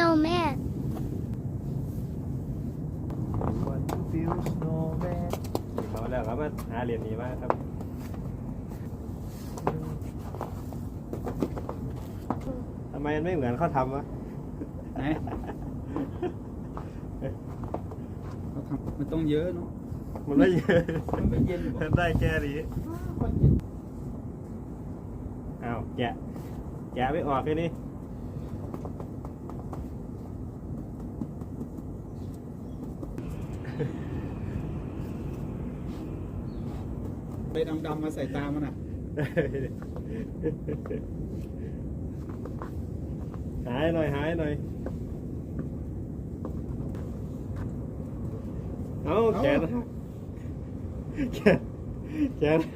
snowman วันทูฟิวสโนว์แมนเขาแล้วครับมาหาเหรียญนี้มาครับทำไมมันไม่เหมือนเขาทำวะไหนเขาทำมันต้องเยอะเนาะมันไม่เยอะมันไม่เย็นหรอกได้แค่นี้มันเย็นอ้าวแกะแกะไม่ออกแค่นี้ ไปดำๆมาใส่ตามันอะ หายหน่อยหายหน่อย เอาแกะนะแกะแกะนะ